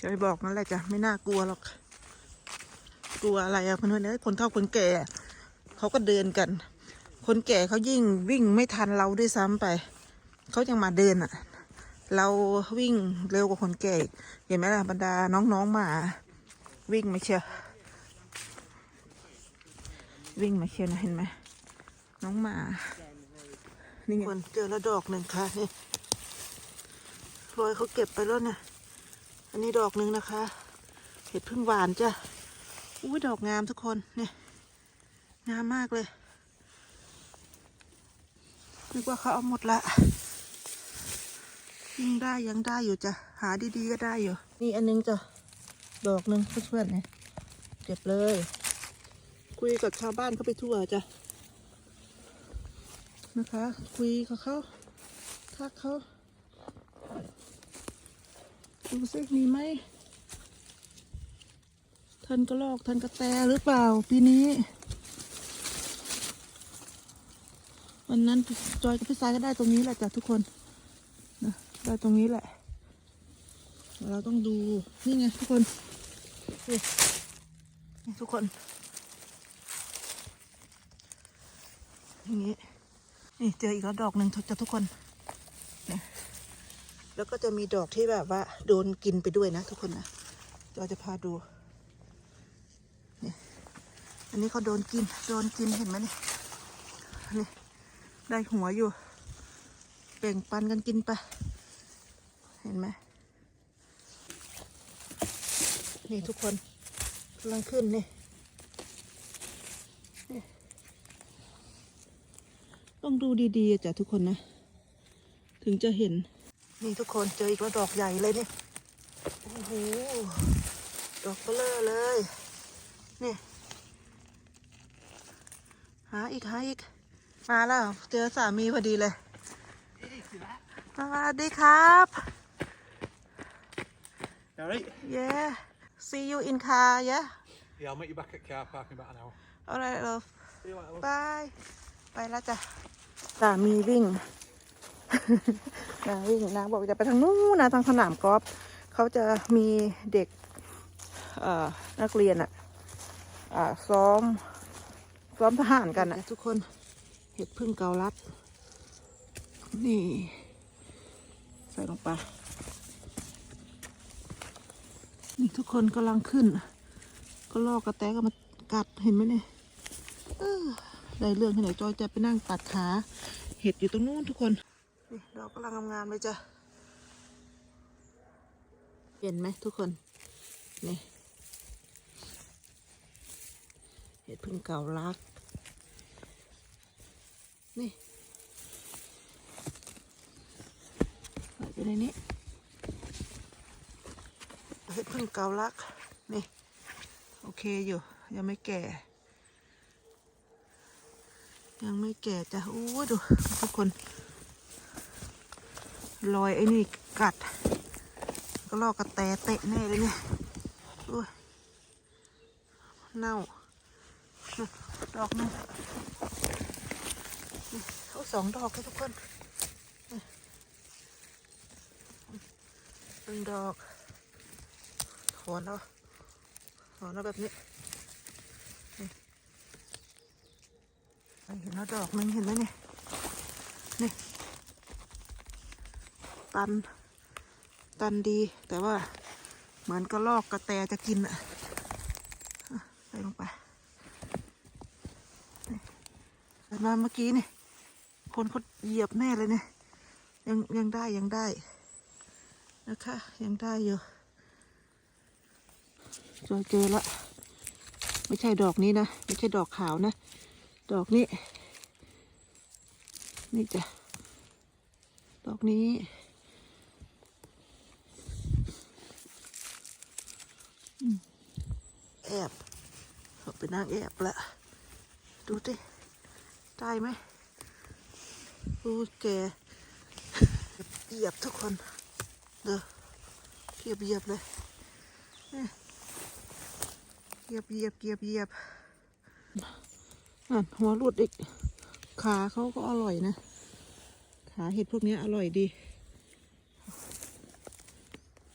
จะไปบอกนั่นแหละจ้ะไม่น่ากลัวหรอก กลัวอะไรอะเพื่อนๆเอ้ยคนเฒ่าคนแก่เขาก็เดินกัน คนแก่เขายิ่งวิ่งไม่ทันเราด้วยซ้ำไปเขายังมาเดินอะเราวิ่งเร็วกว่าคนแก่ เห็นไหมล่ะบรรดาน้องๆหมา วิ่งมาเชียววิ่งมาเชียวนะเห็นไหมน้องหมานี่คนเจอแล้วดอกหนึ่งค่ะนี่พลอยเขาเก็บไปแล้วเนี่ย อันนี้ดอกหนึ่งนะคะ เห็ดพึ่งหวานจ้ะอุ้ยดอกงามทุกคนเนี่ยงามมากเลยนึกว่าเขาเอาหมดละยังได้ยังได้อยู่จ้ะหาดีๆก็ได้อยู่ นี่อันนึงจ้ะดอกหนึ่งเพื่อนๆเนี่ยเก็บเลย คุยกับชาวบ้านเขาไปทั่วจ้ะนะคะ คุยกับเขาทักเขา ดูสิมีไหมทันกระลอกทันกระแตหรือเปล่า ปีนี้ วันนั้นจอยกับพี่สายก็ได้ตรงนี้แหละจ้ะทุกคนนะได้ตรงนี้แหละ เราต้องดู นี่ไงทุกคนนี่ทุกคนอย่างนี้นี่เจออีกแล้วดอกหนึ่งจ้ะทุกคน แล้วก็จะมีดอกที่แบบว่า โดนกินไปด้วยนะทุกคนนะจอยจะพาดูนี่อันนี้เขาโดนกิน โดนกินเห็นไหมเนี่ยนี่ได้หัวอยู่แบ่งปันกันกินไปเห็นไหมนี่ทุกคนกำลังขึ้นนี่ต้องดูดีๆจ้ะทุกคนนะ ถึงจะเห็น นี่ทุกคนเจออีกแล้วดอกใหญ่เลยนี่ โอ้โห ดอกเบลอเลย นี่ หาอีกหาอีก มาแล้ว เจอสามีพอดีเลย สวัสดีครับ You alright? yeah see you in car yeah Yeah, I'll meet you back at car park in about an hour. alright love See you later. love. บายไปแล้วจ้ะสามีวิ่ง นางวิ่งนางบอกจะไปทางนู้นนะทางสนามกอล์ฟเขาจะมีเด็กนักเรียนอะอ่าซ้อม ซ้อมทหารกันอะทุกคนเห็ดพึ่งเกาลัด นี่ ใส่ลงไป นี่ทุกคนกำลังขึ้น ก็ลอกกระแตก็มากัดเห็นไหมเนี่ยได้เรื่องที่ไหนจอยจะไปนั่งตัดขา เห็ดอยู่ตรงนู้นทุกคน นี่ดอกกำลังงามเลยจ้ะเห็นไหมทุกคน นี่ เห็ดพึ่งเก่ารัก นี่ใส่ไปในนี้ เห็ดพึ่งเก่ารัก นี่ โอเคอยู่ ยังไม่แก่ ยังไม่แก่จ้ะโอ้ดูทุกคน รอยไอ้นี่กัด ก็ลอกกระแตเตะแน่เลยเนี่ยโอ้ยเน่าดอกหนึงเขาสองดอกเลยทุกคนหนึ่งดอกถอนเอาถอนเอาแบบนี้เห็นแล้วดอกหนึงเห็นไหมเนี่ยนี่ ตัน ตันดี แต่ว่าเหมือนกระลอกกระแตจะกินอะอะใส่ลงไปมาเมื่อกี้นี่คนเขาเหยียบแน่เลยเนี่ย ยังยังได้ยังได้นะคะ ยังได้อยู่เจอเจอละไม่ใช่ดอกนี้นะ ไม่ใช่ดอกขาวนะ ดอกนี้ นี่จ้ะดอกนี้ อืมแอบ เขาไปนั่งแอบละ ดูสิได้ไหมดูแกเหยียบทุกคน เด้อเหยียบเหยียบเลยเหยียบเหยียบเหยียบเหยียบนั่นหัวหลุดอีก ขาเขาก็อร่อยนะ ขาเห็ดพวกนี้อร่อยดี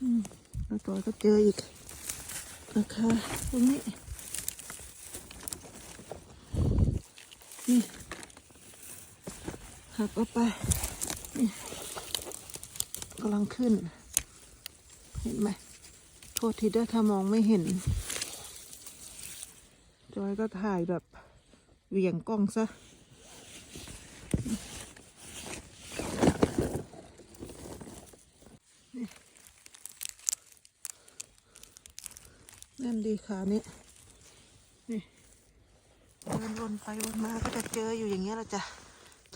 อืมแล้วต่อก็เจออีก นะคะตรงนี้ นี่หักออกไปนี่กำลังขึ้น เห็นไหมโทษทีเด้อถ้ามองไม่เห็น จอยก็ถ่ายแบบเหวี่ยงกล้องซะนั่นดีขานี้นี่ เดินวนไปวนมาก็จะเจออยู่อย่างเงี้ยแหละจ้ะ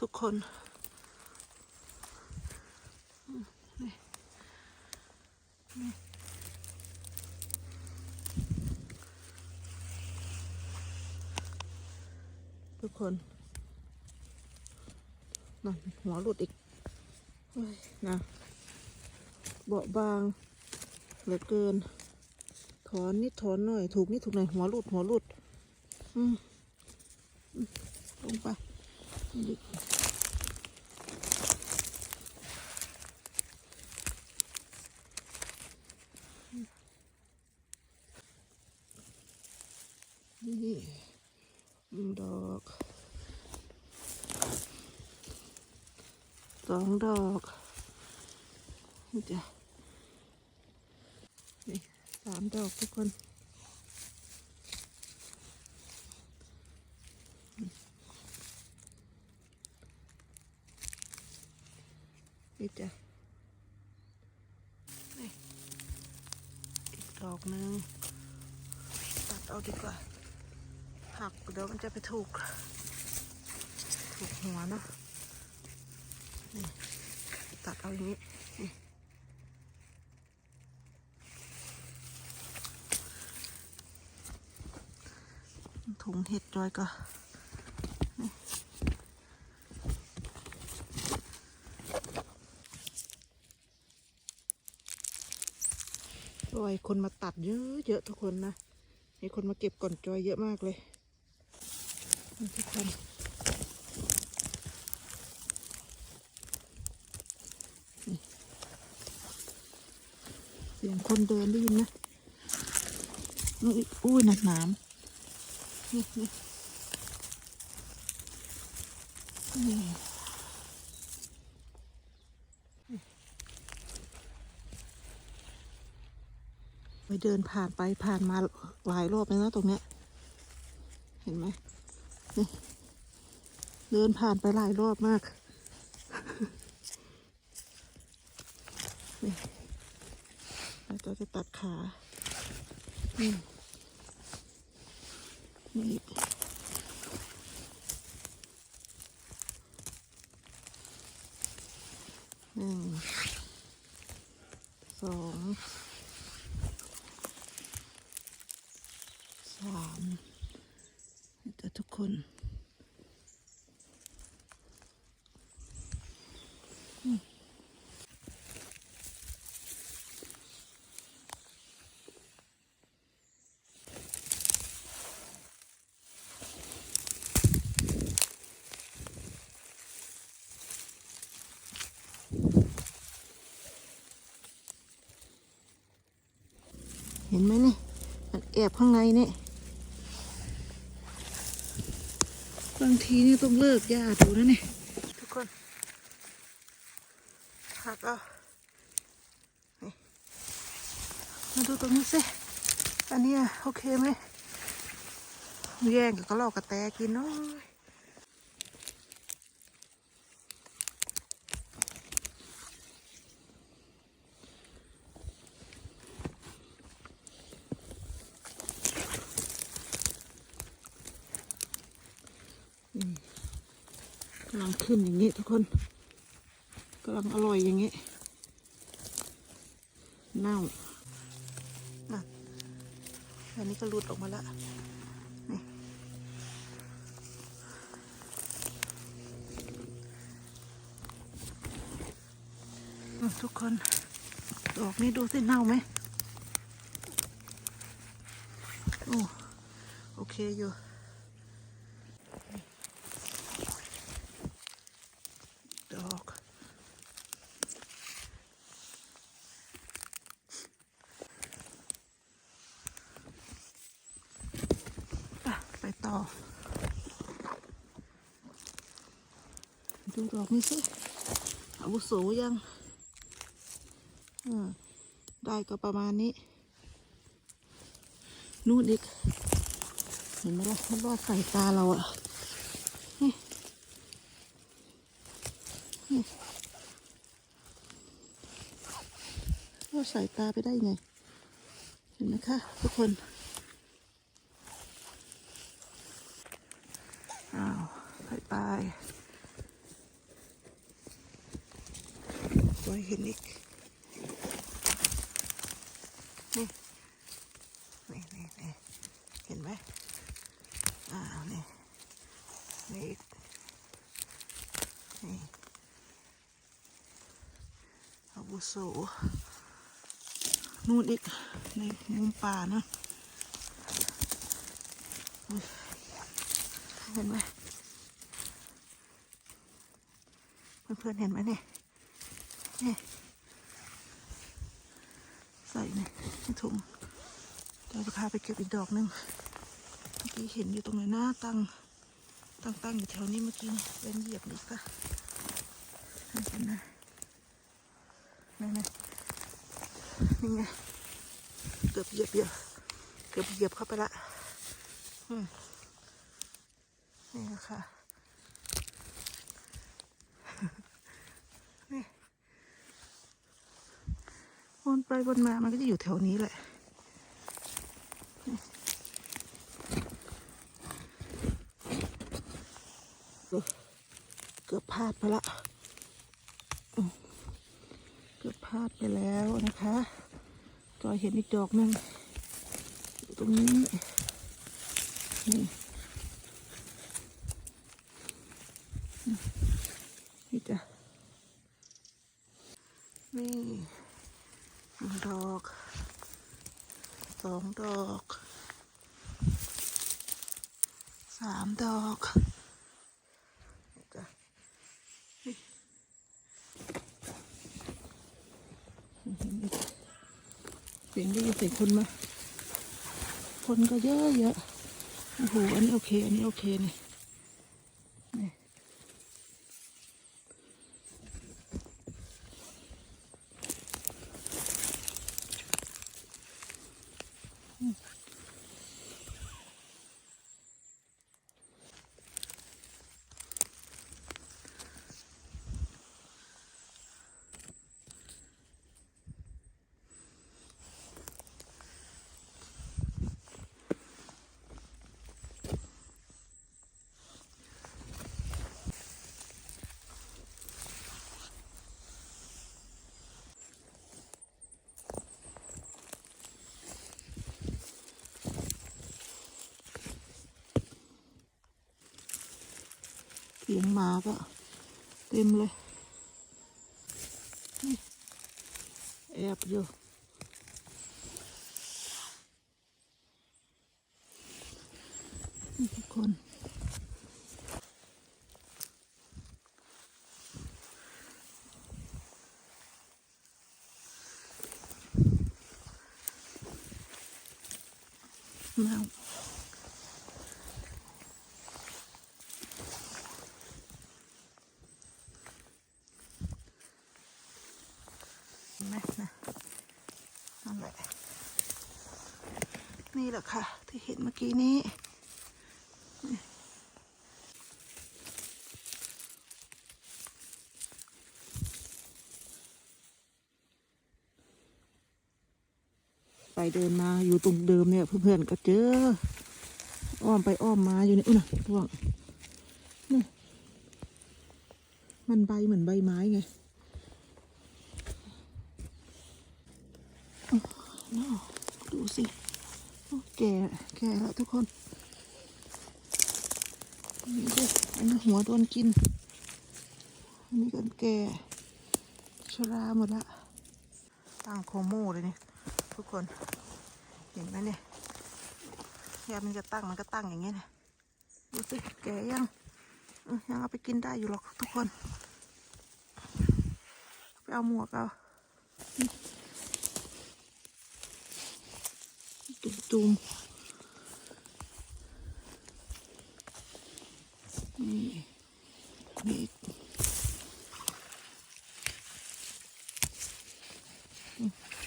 ทุกคนนี่นี่ทุกคนนั่นหัวหลุดอีกนะเบาบางเหลือเกิน ถอนนิดถอนหน่อย ถูกนิดถูกหน่อยหัวหลุดหัวหลุด อืม ลงไปนี่นี่ดอกสองดอกนี่จ้ะนี่สามดอกทุกคน นี่จ้ะนี่อีกดอกหนึ่งตัดเอาดีกว่า หักเดี๋ยวมันจะไปถูก ถูกหัวเนาะนี่ตัดเอาอย่างนี้นี่ถุงเห็ดจอยก็ อยคนมาตัดเยอะเยอะทุกคนนะมีคนมาเก็บก่อนจอยเยอะมากเลยทุกคนเสียงคนเดินได้ยินนะนู่นอีกอุ้ยหนักหนามนี่นี่ ไปเดินผ่านไปผ่านมาหลายรอบแล้วนะตรงเนี้ย เห็นไหมนี่เดินผ่านไปหลายรอบมากนี่เราจะจะตัดขานี่นี่หนึ่งสอง สามแต่ทุกคนเห็นไหมนี่ มันแอบข้างในนี่ บางทีนี่ต้องเลิกยาดูนะเนี่ยทุกคนหักเอานี่มาดูตรงนี้สิ อันนี้โอเคไหม แย่งกับกระรอกกระแตกินเนาะ กำลังขึ้นอย่างนี้ทุกคนกำลังอร่อยอย่างนี้เน่าอะอันนี้ก็หลุดออกมาล้วนี่อะทุกคนดอกนี้ดูสิเน่าไหมโอ้โอเคอยู่ ดอก ไปต่อ ดูดอกนี้สิอาวุโสยังอาได้ก็ประมาณนี้ นู่นอีก เห็นไหมล่ะมันรอดใส่ตาเราอะนี่นี่รอดใส่ตาไปได้ไง เห็นไหมคะทุกคน อ้าวไปไปไว้เห็นอีก นี่นี่นี่นี่เห็นไหมอ้าวนี่นี่อีกนี่ บุโสนู่นอีก ในมุมป่านะเห็นไหมเพื่อนๆเห็นไหมเนี่ยนี่ใส่ในในถุงเดี๋ยวจะพาไปเก็บอีกดอกหนึงเมื่อกี้เห็นอยู่ตรงไหนหน้าตั้งตั้งตั้งอยู่แถวนี้เมื่อกี้เป็นเหยียบอีกปะนั่นเป็นนะนั่นนะ นี่ไง เกือบเหยียบเหยียบเกือบเหยียบเข้าไปละนี่แหละค่ะนี่วนไปวนมา มันก็จะอยู่แถวนี้แหละเกือบพลาดไปละ เกือบพลาดไปแล้วนะคะ จอยเห็นอีกดอกหนึ่งตรงนี้นี่จ้ะนี่หนึ่งดอก สองดอก สามดอกนี่จ้ะนี่เห็นอีก เสียง ได้ยินเสียงคนมาคนก็เยอะเยอะโอ้โหอันนี้โอเค อันนี้โอเคนี่นี่ สียงหมาก็เต็มเลยแอบอยู่นี่ทุกคนเมาเห็นไหมนะนั่นแหละ นี่แหละค่ะ ที่เห็นเมื่อกี้นี้ ไปเดินมาอยู่ตรงเดิมเนี่ยเพื่อนๆก็เจอ อ้อมไปอ้อมมาอยู่เนี่ยอุ้ยนะร่วงนี่มันใบเหมือนใบไม้ไงอ้าวดูสิ แก่แก่แล้วทุกคนนี่ดิอันนี้หัวโดนกิน อันนี้ก็แก่ชราหมดละ ตั้งโคโม่เลยเนี่ยทุกคน เห็นไหมเนี่ยยามันจะตั้งมันก็ตั้งอย่างเงี้ยนะดูสิแก่ยังยังเอาไปกินได้อยู่หรอกทุกคน ไปเอาหมวกเอาูมนี่นี่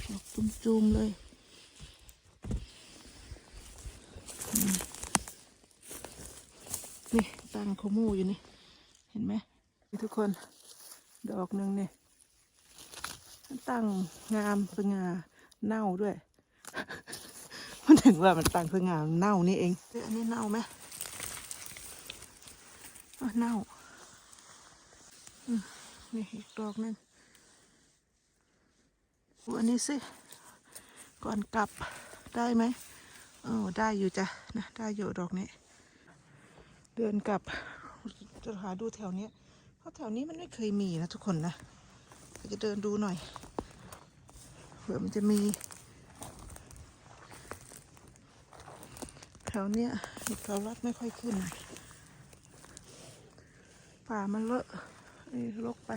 ดอกจุ่มๆเลยนี่ตั้งขมูอยู่นี่ เห็นไหมทุกคน ดอกหนึ่งเนี่ยตั้งงามสง่าเน่าด้วย ถึงว่ามันตั้งสง่าเน่านี่เองเฮ้ยอันนี้เน่าไหมเน่านี่อีกดอกหนึ่งอันนี้สิ ก่อนกลับได้ไหมเออได้อยู่จ้ะนะได้อยู่ดอกนี้ เดินกลับจะหาดูแถวเนี้ยเพราะแถวนี้มันไม่เคยมีนะทุกคนนะจะเดินดูหน่อยเผื่อมันจะมี แถ วเนี้ยเห็ดเกาลัดไม่ค่อยขึ้น ป่ามันเลอะนี่ลกไป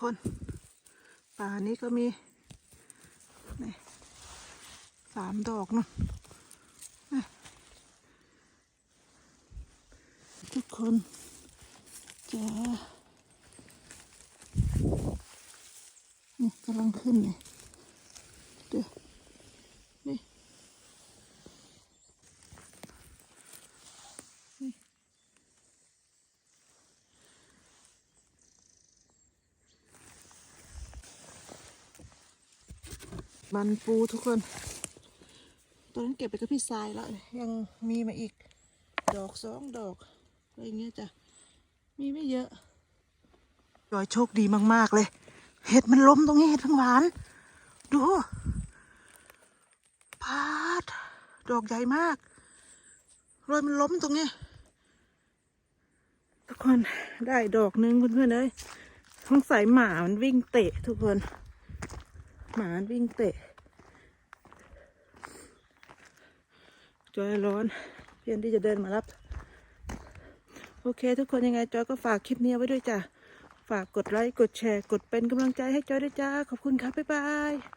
คน ป่านี้ก็มีนี่สามดอกเนอะทุกคนจะนี่กำลังขึ้นเลยเดี๋ยว มันปูทุกคน ตอนนั้นเก็บไปกับพี่ทรายแล้ว ยังมีมาอีก ดอกสองดอกอะไรเงี้ยจ้ะ มีไม่เยอะจอยโชคดีมาก ๆ เลย เห็ดมันล้มตรงนี้เห็ดพิ่งหวาน ดูพาด ดอกใหญ่มากรอยมันล้มตรงนี้ทุกคนได้ดอกหนึงเพื่อนๆเลยท้องใส่หมามันวิ่งเตะทุกคน หมามันวิ่งเตะ จอยร้อน เพียนที่จะเดินมารับ โอเค ทุกคนยังไงจอยก็ฝากคลิปนี้ไว้ด้วยจ้ะ ฝากกดไลค์ กดแชร์ กดเป็นกำลังใจให้จอยด้วยจ้า ขอบคุณครับ บ๊ายบาย